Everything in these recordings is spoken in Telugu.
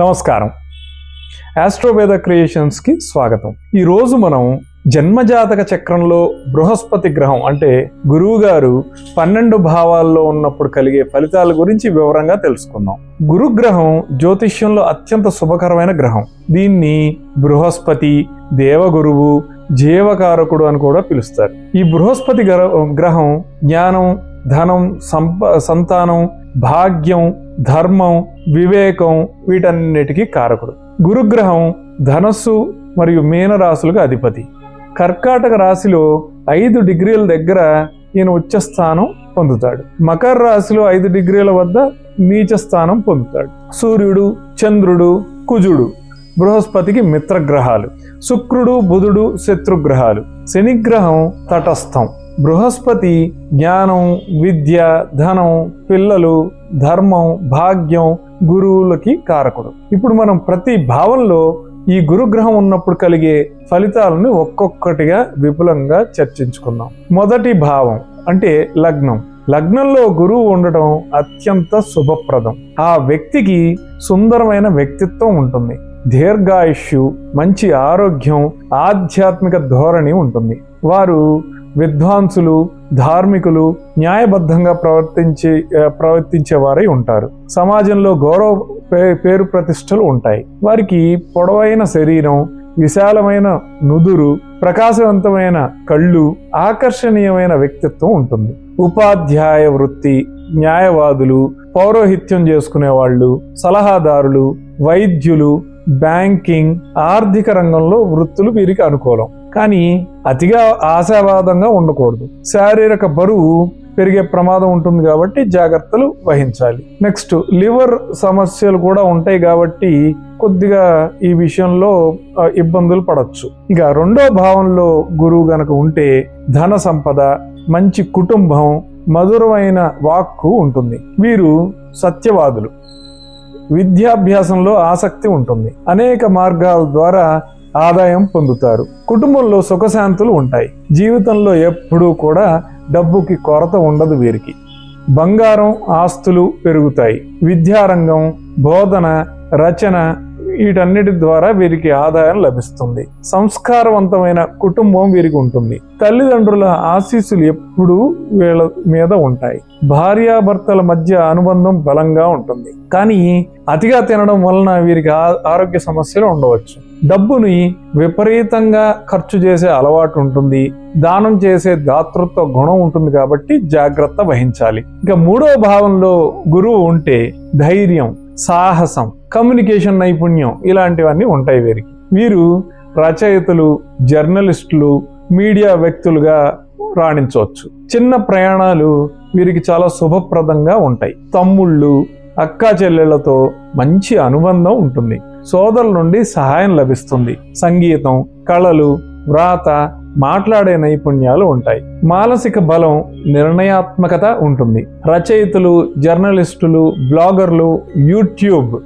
నమస్కారం. ఆస్ట్రోవేద క్రియేషన్స్కి స్వాగతం. ఈరోజు మనం జన్మజాతక చక్రంలో బృహస్పతి గ్రహం అంటే గురువు గారు పన్నెండు భావాల్లో ఉన్నప్పుడు కలిగే ఫలితాల గురించి వివరంగా తెలుసుకుందాం. గురుగ్రహం జ్యోతిష్యంలో అత్యంత శుభకరమైన గ్రహం. దీన్ని బృహస్పతి దేవగురువు జీవకారకుడు అని కూడా పిలుస్తారు. ఈ బృహస్పతి గ్ర- గ్రహం జ్ఞానం ధనం సంప సంతానం భాగ్యం ధర్మం వివేకం వీటన్నిటికీ కారకుడు. గురుగ్రహం ధనస్సు మరియు మీనరాశులకు అధిపతి. కర్కాటక రాశిలో ఐదు డిగ్రీల దగ్గర ఈయన ఉచ్చస్థానం పొందుతాడు. మకర రాశిలో ఐదు డిగ్రీల వద్ద నీచ స్థానం పొందుతాడు. సూర్యుడు చంద్రుడు కుజుడు బృహస్పతికి మిత్రగ్రహాలు. శుక్రుడు బుధుడు శత్రుగ్రహాలు. శనిగ్రహం తటస్థం. బృహస్పతి జ్ఞానం విద్య ధనం పిల్లలు ధర్మం భాగ్యం గురువులకి కారకుడు. ఇప్పుడు మనం ప్రతి భావంలో ఈ గురుగ్రహం ఉన్నప్పుడు కలిగే ఫలితాలను ఒక్కొక్కటిగా విపులంగా చర్చించుకుందాం. మొదటి భావం అంటే లగ్నం. లగ్నంలో గురువు ఉండటం అత్యంత శుభప్రదం. ఆ వ్యక్తికి సుందరమైన వ్యక్తిత్వం ఉంటుంది. దీర్ఘాయుష్యు మంచి ఆరోగ్యం ఆధ్యాత్మిక ధోరణి ఉంటుంది. వారు విద్వాంసులు ధార్మికులు న్యాయబద్ధంగా ప్రవర్తించి ప్రవర్తించేవారై ఉంటారు. సమాజంలో గౌరవ పే- పేరు ప్రతిష్టలు ఉంటాయి. వారికి పొడవైన శరీరం విశాలమైన నుదురు ప్రకాశవంతమైన కళ్ళు ఆకర్షణీయమైన వ్యక్తిత్వం ఉంటుంది. ఉపాధ్యాయ వృత్తి న్యాయవాదులు పౌరోహిత్యం చేసుకునే వాళ్ళు సలహాదారులు వైద్యులు బ్యాంకింగ్ ఆర్థిక రంగంలో వృత్తులు వీరికి అనుకూలం. కానీ అతిగా ఆశావాదంగా ఉండకూడదు. శారీరక బరువు పెరిగే ప్రమాదం ఉంటుంది కాబట్టి జాగ్రత్తలు వహించాలి. నెక్స్ట్ లివర్ సమస్యలు కూడా ఉంటాయి కాబట్టి కొద్దిగా ఈ విషయంలో ఇబ్బందులు పడవచ్చు ఇక రెండో భావంలో గురువు గనక ఉంటే ధన సంపద మంచి కుటుంబం మధురమైన వాక్కు ఉంటుంది. వీరు సత్యవాదులు. విద్యాభ్యాసంలో ఆసక్తి ఉంటుంది. అనేక మార్గాల ద్వారా ఆదాయం పొందుతారు. కుటుంబంలో సుఖశాంతులు ఉంటాయి. జీవితంలో ఎప్పుడూ కూడా డబ్బుకి కొరత ఉండదు వీరికి. బంగారం ఆస్తులు పెరుగుతాయి. విద్యారంగం బోధన రచన వీటన్నిటి ద్వారా వీరికి ఆదాయం లభిస్తుంది. సంస్కారవంతమైన కుటుంబం వీరికి ఉంటుంది. తల్లిదండ్రుల ఆశీస్సులు ఎప్పుడూ వీళ్ళ మీద ఉంటాయి. భార్యాభర్తల మధ్య అనుబంధం బలంగా ఉంటుంది. కానీ అతిగా తినడం వలన వీరికి ఆ- ఆరోగ్య సమస్యలు ఉండవచ్చు. డబ్బుని విపరీతంగా ఖర్చు చేసే అలవాటు ఉంటుంది. దానం చేసే దాతృత్వ గుణం ఉంటుంది కాబట్టి జాగ్రత్త వహించాలి. ఇక మూడో భావంలో గురువు ఉంటే ధైర్యం. సాహసం కమ్యూనికేషన్ నైపుణ్యం ఇలాంటివన్నీ ఉంటాయి వీరికి. వీరు రచయితలు జర్నలిస్టులు మీడియా వ్యక్తులుగా రాణించవచ్చు. చిన్న ప్రయాణాలు వీరికి చాలా శుభప్రదంగా ఉంటాయి. తమ్ముళ్ళు అక్కా చెల్లెళ్ళతో మంచి అనుబంధం ఉంటుంది. సోదరుల నుండి సహాయం లభిస్తుంది. సంగీతం కళలు వ్రాత మాట్లాడే నైపుణ్యాలు ఉంటాయి. మానసిక బలం నిర్ణయాత్మకత ఉంటుంది. రచయితలు జర్నలిస్టులు బ్లాగర్లు యూట్యూబ్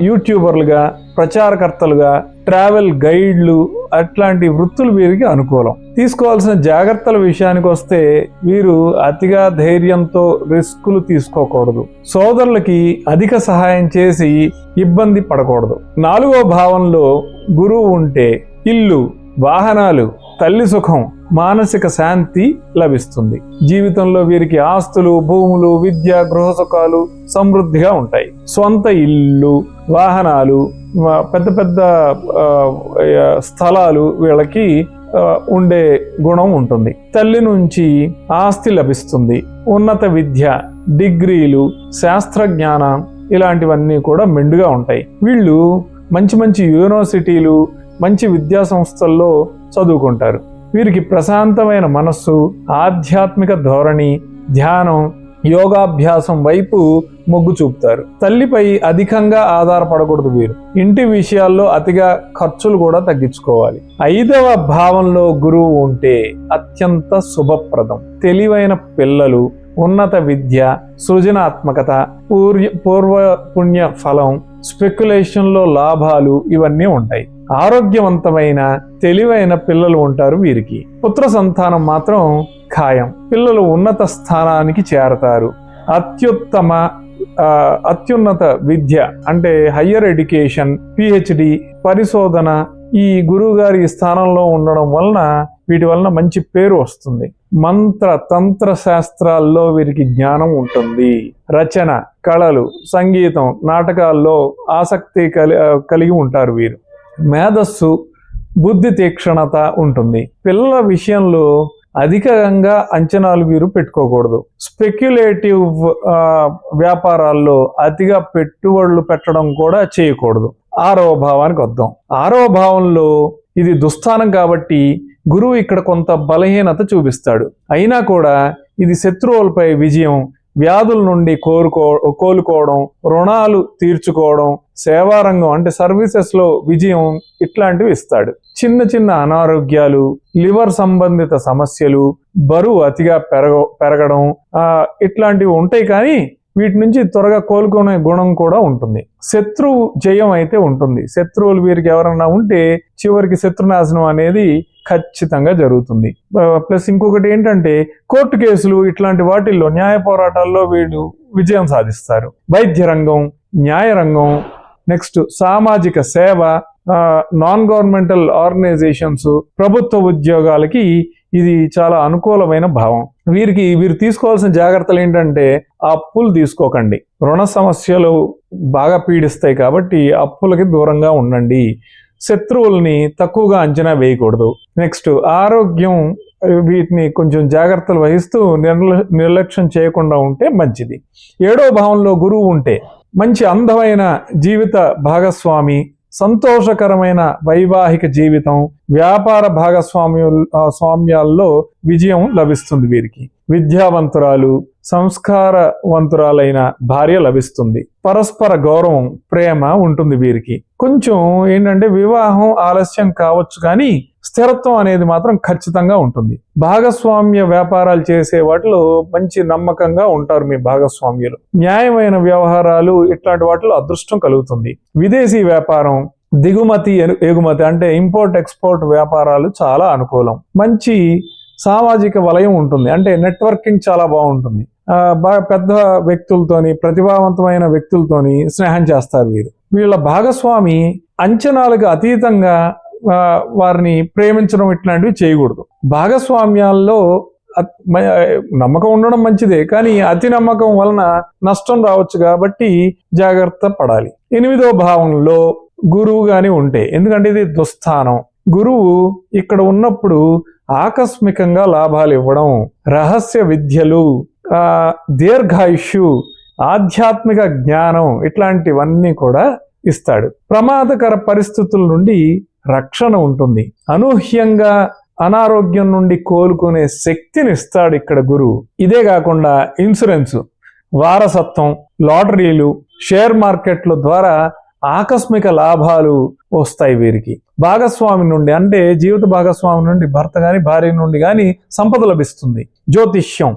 యూట్యూబర్లుగా ప్రచారకర్తలుగా ట్రావెల్ గైడ్లు అట్లాంటి వృత్తులు వీరికి అనుకూలం. తీసుకోవాల్సిన జాగ్రత్తల విషయానికి వస్తే వీరు అతిగా ధైర్యంతో రిస్కులు తీసుకోకూడదు. సోదరులకి అధిక సహాయం చేసి ఇబ్బంది పడకూడదు. నాలుగో భావంలో గురువు ఉంటే ఇల్లు వాహనాలు తల్లి సుఖం మానసిక శాంతి లభిస్తుంది. జీవితంలో వీరికి ఆస్తులు భూములు విద్య గృహ సుఖాలు సమృద్ధిగా ఉంటాయి. సొంత ఇల్లు వాహనాలు పెద్ద పెద్ద స్థలాలు వీళ్ళకి ఉండే గుణం ఉంటుంది. తల్లి నుంచి ఆస్తి లభిస్తుంది. ఉన్నత విద్య డిగ్రీలు శాస్త్రజ్ఞానం ఇలాంటివన్నీ కూడా మెండుగా ఉంటాయి. వీళ్ళు మంచి మంచి యూనివర్సిటీలు మంచి విద్యా సంస్థల్లో చదువుకుంటారు. వీరికి ప్రశాంతమైన మనస్సు ఆధ్యాత్మిక ధోరణి ధ్యానం యోగాభ్యాసం వైపు మొగ్గు చూపుతారు. తల్లిపై అధికంగా ఆధారపడకూడదు వీరు. ఇంటి విషయాల్లో అతిగా ఖర్చులు కూడా తగ్గించుకోవాలి. ఐదవ భావంలో గురువు ఉంటే అత్యంత శుభప్రదం. తెలివైన పిల్లలు ఉన్నత విద్య సృజనాత్మకత పూర్య పూర్వ పుణ్య ఫలం స్పెక్యులేషన్లో లాభాలు ఇవన్నీ ఉంటాయి. ఆరోగ్యవంతమైన తెలివైన పిల్లలు ఉంటారు వీరికి. పుత్ర సంతానం మాత్రం ఖాయం. పిల్లలు ఉన్నత స్థానానికి చేరతారు. అత్యుత్తమ అత్యున్నత విద్య అంటే హయ్యర్ ఎడ్యుకేషన్ పిహెచ్డి పరిశోధన ఈ గురువుగారి స్థానంలో ఉండడం వలన వీటి వలన మంచి పేరు వస్తుంది. మంత్ర తంత్ర శాస్త్రాల్లో వీరికి జ్ఞానం ఉంటుంది. రచన కళలు సంగీతం నాటకాల్లో ఆసక్తి కలి కలిగి ఉంటారు వీరు. మేధస్సు బుద్ధి తీక్షణత ఉంటుంది. పిల్లల విషయంలో అధికంగా అంచనాలు వీరు పెట్టుకోకూడదు. స్పెక్యులేటివ్ వ్యాపారాల్లో అతిగా పెట్టుబడులు పెట్టడం కూడా చేయకూడదు. ఆరవ భావానికి వద్దాం ఆరవ భావంలో ఇది దుస్థానం కాబట్టి గురువు ఇక్కడ కొంత బలహీనత చూపిస్తాడు. అయినా కూడా ఇది శత్రువులపై విజయం వ్యాధుల నుండి కోరుకో కోలుకోవడం రుణాలు తీర్చుకోవడం సేవారంగం అంటే సర్వీసెస్లో విజయం ఇట్లాంటివి ఇస్తాడు. చిన్న చిన్న అనారోగ్యాలు లివర్ సంబంధిత సమస్యలు బరువు అతిగా పెరగ పెరగడం ఇట్లాంటివి ఉంటాయి కానీ వీటి నుంచి త్వరగా కోలుకునే గుణం కూడా ఉంటుంది. శత్రువు జయం అయితే ఉంటుంది. శత్రువులు వీరికి ఎవరన్నా ఉంటే చివరికి శత్రునాశనం అనేది ఖచ్చితంగా జరుగుతుంది. ప్లస్ ఇంకొకటి ఏంటంటే కోర్టు కేసులు ఇట్లాంటి వాటిల్లో న్యాయ పోరాటాల్లో వీళ్ళు విజయం సాధిస్తారు. వైద్య రంగం న్యాయ రంగం నెక్స్ట్ సామాజిక సేవ నాన్ గవర్నమెంటల్ ఆర్గనైజేషన్స్ ప్రభుత్వ ఉద్యోగాలకి ఇది చాలా అనుకూలమైన భావం. వీరికి వీరు తీసుకోవాల్సిన జాగ్రత్తలు ఏంటంటే అప్పులు తీసుకోకండి. రుణ సమస్యలు బాగా పీడిస్తాయి కాబట్టి అప్పులకి దూరంగా ఉండండి. శత్రువుల్ని తక్కువగా అంచనా వేయకూడదు. నెక్స్ట్ ఆరోగ్యం వీటిని కొంచెం జాగ్రత్తలు వహిస్తూ నిర్ల నిర్లక్ష్యం చేయకుండా ఉంటే మంచిది. ఏడో భావంలో గురువు ఉంటే మంచి అందమైన జీవిత భాగస్వామి సంతోషకరమైన వైవాహిక జీవితం వ్యాపార భాగస్వామ్యు స్వామ్యాల్లో విజయం లభిస్తుంది వీరికి. విద్యావంతురాలు సంస్కారవంతురాలైన భార్య లభిస్తుంది. పరస్పర గౌరవం ప్రేమ ఉంటుంది వీరికి. కొంచెం ఏంటంటే వివాహం ఆలస్యం కావచ్చు కానీ స్థిరత్వం అనేది మాత్రం ఖచ్చితంగా ఉంటుంది. భాగస్వామ్య వ్యాపారాలు చేసే వాటిలో మంచి నమ్మకంగా ఉంటారు మీ భాగస్వామ్యులు. న్యాయమైన వ్యవహారాలు ఇట్లాంటి వాటిలో అదృష్టం కలుగుతుంది. విదేశీ వ్యాపారం దిగుమతి ఎగుమతి అంటే ఇంపోర్ట్ ఎక్స్పోర్ట్ వ్యాపారాలు చాలా అనుకూలం. మంచి సామాజిక వలయం ఉంటుంది. అంటే నెట్వర్కింగ్ చాలా బాగుంటుంది. బాగా పెద్ద వ్యక్తులతోని ప్రతిభావంతమైన వ్యక్తులతోని స్నేహం చేస్తారు వీరు. వీళ్ళ భాగస్వామి అంచనాలకు అతీతంగా వారిని ప్రేమించడం ఇట్లాంటివి చేయకూడదు. భాగస్వామ్యాల్లో నమ్మకం ఉండడం మంచిదే కానీ అతి నమ్మకం వలన నష్టం రావచ్చు కాబట్టి జాగ్రత్త పడాలి. ఎనిమిదో భావంలో గురువు గాని ఉంటే ఎందుకంటే ఇది దుస్థానం. గురువు ఇక్కడ ఉన్నప్పుడు ఆకస్మికంగా లాభాలు ఇవ్వడం రహస్య విద్యలు దీర్ఘాయుష్యు ఆధ్యాత్మిక జ్ఞానం ఇట్లాంటివన్నీ కూడా ఇస్తాడు. ప్రమాదకర పరిస్థితుల నుండి రక్షణ ఉంటుంది. అనూహ్యంగా అనారోగ్యం నుండి కోలుకునే శక్తిని ఇస్తాడు ఇక్కడ గురువు. ఇదే కాకుండా ఇన్సూరెన్స్ వారసత్వం లాటరీలు షేర్ మార్కెట్ల ద్వారా ఆకస్మిక లాభాలు వస్తాయి వీరికి. భాగస్వామి నుండి అంటే జీవిత భాగస్వామి నుండి భర్త గాని భార్య నుండి గాని సంపద లభిస్తుంది. జ్యోతిష్యం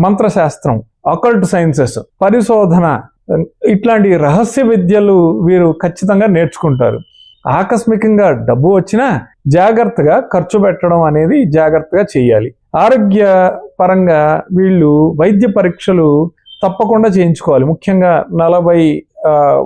మంత్రశాస్త్రం అకల్ట్ సైన్సెస్ పరిశోధన ఇట్లాంటి రహస్య విద్యలు వీరు ఖచ్చితంగా నేర్చుకుంటారు. ఆకస్మికంగా డబ్బు వచ్చినా జాగ్రత్తగా ఖర్చు పెట్టడం అనేది జాగ్రత్తగా చేయాలి. ఆరోగ్య పరంగా వీళ్ళు వైద్య పరీక్షలు తప్పకుండా చేయించుకోవాలి. ముఖ్యంగా నలభై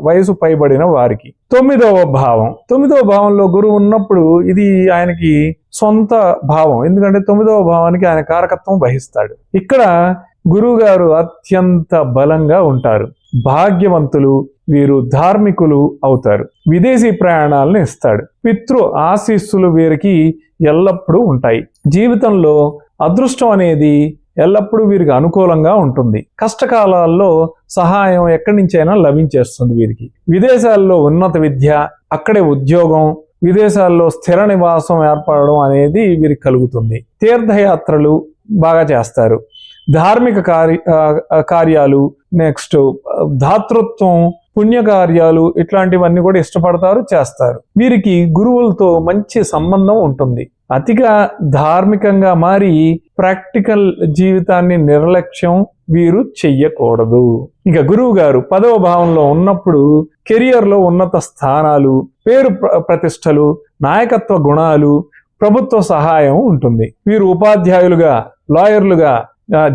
వయసు పైబడిన వారికి. తొమ్మిదవ భావం. తొమ్మిదవ భావంలో గురువు ఉన్నప్పుడు ఇది ఆయనకి సొంత భావం. ఎందుకంటే తొమ్మిదవ భావానికి ఆయన కారకత్వం వహిస్తాడు. ఇక్కడ గురువు గారు అత్యంత బలంగా ఉంటారు. భాగ్యవంతులు వీరు ధార్మికులు అవుతారు. విదేశీ ప్రయాణాలను ఇస్తాడు. పితృ ఆశీస్సులు వీరికి ఎల్లప్పుడూ ఉంటాయి. జీవితంలో అదృష్టం అనేది ఎల్లప్పుడూ వీరికి అనుకూలంగా ఉంటుంది. కష్టకాలాల్లో సహాయం ఎక్కడి నుంచైనా లభించేస్తుంది వీరికి. విదేశాల్లో ఉన్నత విద్య అక్కడే ఉద్యోగం విదేశాల్లో స్థిర నివాసం ఏర్పడడం అనేది వీరికి కలుగుతుంది. తీర్థయాత్రలు బాగా చేస్తారు. ధార్మిక కార్య కార్యాలు నెక్స్ట్ ధాతృత్వం పుణ్యకార్యాలు ఇట్లాంటివన్నీ కూడా ఇష్టపడతారు చేస్తారు. వీరికి గురువులతో మంచి సంబంధం ఉంటుంది. అతిగా ధార్మికంగా మారి ప్రాక్టికల్ జీవితాన్ని నిర్లక్ష్యం వీరు చెయ్యకూడదు. ఇక గురువు గారు పదవ భావంలో ఉన్నప్పుడు కెరియర్లో ఉన్నత స్థానాలు పేరు ప్రతిష్టలు నాయకత్వ గుణాలు ప్రభుత్వ సహాయం ఉంటుంది. వీరు ఉపాధ్యాయులుగా లాయర్లుగా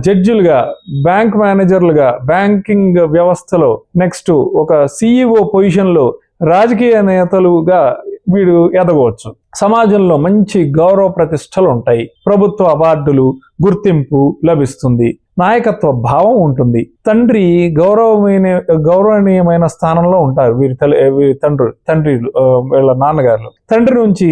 జడ్జిలుగా బ్యాంక్ మేనేజర్లుగా బ్యాంకింగ్ వ్యవస్థలో నెక్స్ట్ ఒక సిఇఓ పొజిషన్లో రాజకీయ నేతలుగా వీడు ఎదగవచ్చు. సమాజంలో మంచి గౌరవ ప్రతిష్టలు ఉంటాయి. ప్రభుత్వ అవార్డులు గుర్తింపు లభిస్తుంది. నాయకత్వ భావం ఉంటుంది. తండ్రి గౌరవమైన గౌరవనీయమైన స్థానంలో ఉంటారు. వీరి తల్లి వీరి తండ్రి తండ్రి వీళ్ళ నాన్నగారు. తండ్రి నుంచి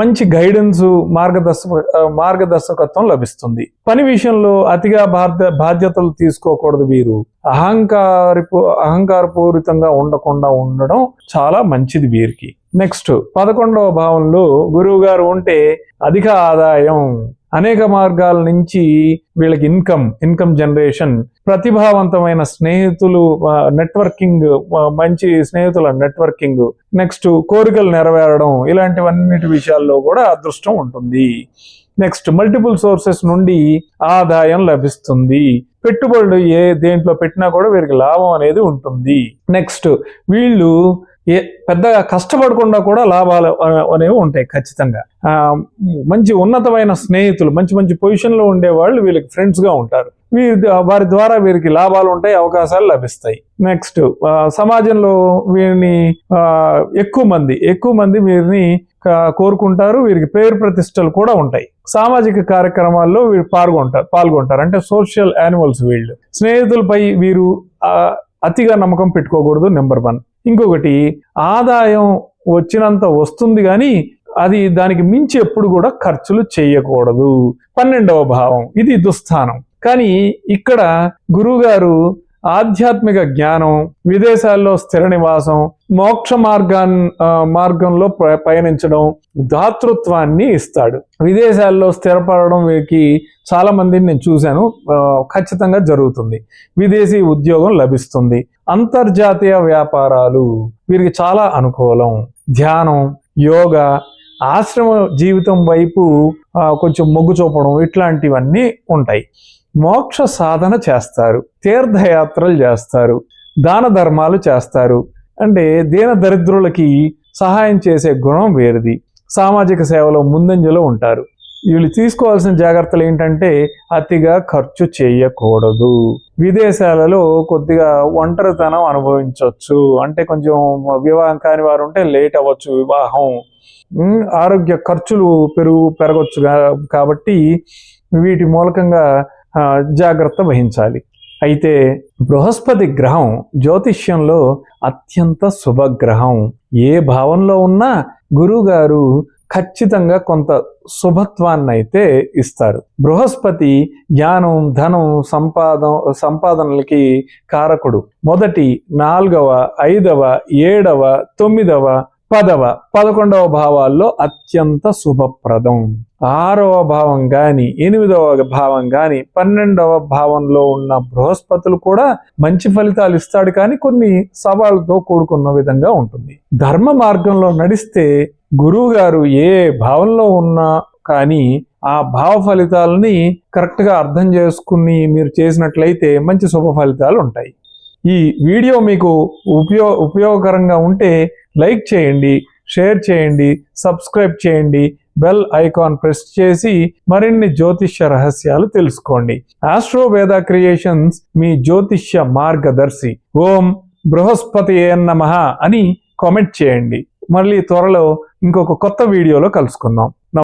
మంచి గైడెన్స్ మార్గదర్శక మార్గదర్శకత్వం లభిస్తుంది. పని విషయంలో అతిగా బాధ్య బాధ్యతలు తీసుకోకూడదు వీరు. అహంకారపు అహంకారపూరితంగా ఉండకుండా ఉండడం చాలా మంచిది వీరికి. నెక్స్ట్ పదకొండవ భావంలో గురువు గారు ఉంటే అధిక ఆదాయం అనేక మార్గాల నుంచి వీళ్ళకి ఇన్కమ్ ఇన్కమ్ జనరేషన్ ప్రతిభావంతమైన స్నేహితులు నెట్వర్కింగ్ మంచి స్నేహితుల నెట్వర్కింగ్ నెక్స్ట్ కోరికలు నెరవేరడం ఇలాంటివన్నిటి విషయాల్లో కూడా అదృష్టం ఉంటుంది. నెక్స్ట్ మల్టిపుల్ సోర్సెస్ నుండి ఆదాయం లభిస్తుంది. పెట్టుబడులు ఏ దేంట్లో పెట్టినా కూడా వీరికి లాభం అనేది ఉంటుంది. నెక్స్ట్ వీళ్ళు ఏ పెద్దగా కష్టపడకుండా కూడా లాభాలు అనేవి ఉంటాయి ఖచ్చితంగా. మంచి ఉన్నతమైన స్నేహితులు మంచి మంచి పొజిషన్లో ఉండే వాళ్ళు వీళ్ళకి ఫ్రెండ్స్గా ఉంటారు. వీరి ద- వారి ద్వారా వీరికి లాభాలు ఉంటాయి అవకాశాలు లభిస్తాయి. నెక్స్ట్ సమాజంలో వీరిని ఎక్కువ మంది ఎక్కువ మంది వీరిని కోరుకుంటారు. వీరికి పేరు ప్రతిష్టలు కూడా ఉంటాయి. సామాజిక కార్యక్రమాల్లో వీరు పాల్గొంటారు పాల్గొంటారు. అంటే సోషల్ యానిమల్స్ వీళ్ళు. స్నేహితులపై వీరు అతిగా నమ్మకం పెట్టుకోకూడదు నెంబర్ వన్ ఇంకొకటి ఆదాయం వచ్చినంత వస్తుంది కానీ అది దానికి మించి ఎప్పుడు కూడా ఖర్చులు చేయకూడదు. పన్నెండవ భావం ఇది దుస్థానం. కానీ ఇక్కడ గురువుగారు ఆధ్యాత్మిక జ్ఞానం విదేశాల్లో స్థిర నివాసం మోక్ష మార్గాన్ మార్గంలో పయనించడం దాతృత్వాన్ని ఇస్తాడు. విదేశాల్లో స్థిరపడడం వీరికి చాలా మందిని నేను చూశాను. ఖచ్చితంగా జరుగుతుంది. విదేశీ ఉద్యోగం లభిస్తుంది. అంతర్జాతీయ వ్యాపారాలు వీరికి చాలా అనుకూలం. ధ్యానం యోగా ఆశ్రమ జీవితం వైపు కొంచెం మొగ్గు చూపడం ఇట్లాంటివన్నీ ఉంటాయి. మోక్ష సాధన చేస్తారు తీర్థయాత్రలు చేస్తారు దాన ధర్మాలు చేస్తారు. అంటే దీన దరిద్రులకి సహాయం చేసే గుణం వేరిది. సామాజిక సేవలో ముందంజలో ఉంటారు. వీళ్ళు తీసుకోవాల్సిన జాగ్రత్తలు ఏంటంటే అతిగా ఖర్చు చేయకూడదు. విదేశాలలో కొద్దిగా ఒంటరితనం అనుభవించవచ్చు అంటే కొంచెం వివాహం కాని వారు ఉంటే లేట్ అవ్వచ్చు వివాహం. ఆరోగ్య ఖర్చులు పెరుగు పెరగచ్చు కాబట్టి వీటి మూలకంగా జాగ్రత్త వహించాలి. అయితే బృహస్పతి గ్రహం జ్యోతిష్యంలో అత్యంత శుభగ్రహం. ఏ భావంలో ఉన్నా గురువుగారు ఖచ్చితంగా కొంత శుభత్వాన్ని అయితే ఇస్తారు. బృహస్పతి జ్ఞానం ధనం సంపాదన సంపాదనలకి కారకుడు. మొదటి నాలుగవ ఐదవ ఏడవ తొమ్మిదవ పదవ పదకొండవ భావాల్లో అత్యంత శుభప్రదం. ఆరవ భావం కానీ ఎనిమిదవ భావం కానీ పన్నెండవ భావంలో ఉన్న బృహస్పతులు కూడా మంచి ఫలితాలు ఇస్తాడు కానీ కొన్ని సవాళ్ళతో కూడుకున్న విధంగా ఉంటుంది. ధర్మ మార్గంలో నడిస్తే గురువు గారు ఏ భావంలో ఉన్నా కానీ ఆ భావ ఫలితాలని కరెక్ట్గా అర్థం చేసుకుని మీరు చేసినట్లయితే మంచి శుభ ఫలితాలు ఉంటాయి. ఈ వీడియో మీకు ఉపయో ఉపయోగకరంగా ఉంటే లైక్ చేయండి షేర్ చేయండి సబ్స్క్రైబ్ చేయండి. బెల్ ఐకాన్ ప్రెస్ చేసి మరిన్ని జ్యోతిష్య రహస్యాలు తెలుసుకోండి. ఆస్ట్రో వేద క్రియేషన్స్ మీ జ్యోతిష్య మార్గదర్శి. ఓం బృహస్పతి నమః అని కామెంట్ చేయండి. మళ్ళీ త్వరలో ఇంకొక కొత్త వీడియోలో కలుసుకుందాం.